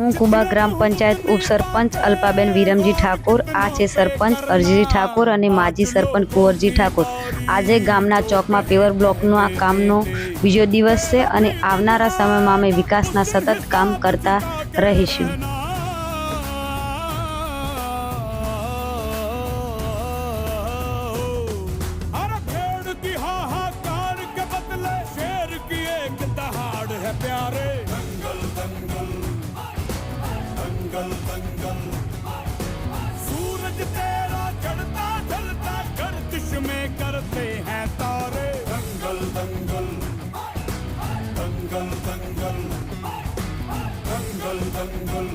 હું કુબા ગ્રામ પંચાયત ઉપસરપંચ અલ્પાબેન વિરમજી ઠાકોર, આ છે સરપંચ અરજીજી ઠાકોર અને માજી સરપંચ કુંવરજી ઠાકોર. આજે ગામના ચોકમાં પેવર બ્લોકનું આ કામનો બીજો દિવસ છે અને આવનારા સમયમાં અમે વિકાસના સતત કામ કરતા રહીશું. दंगल दंगल सूरज तेरा चढ़ता ढलता गर्दिश में करते हैं तारे दंगल दंगल दंगल दंगल दंगल दंगल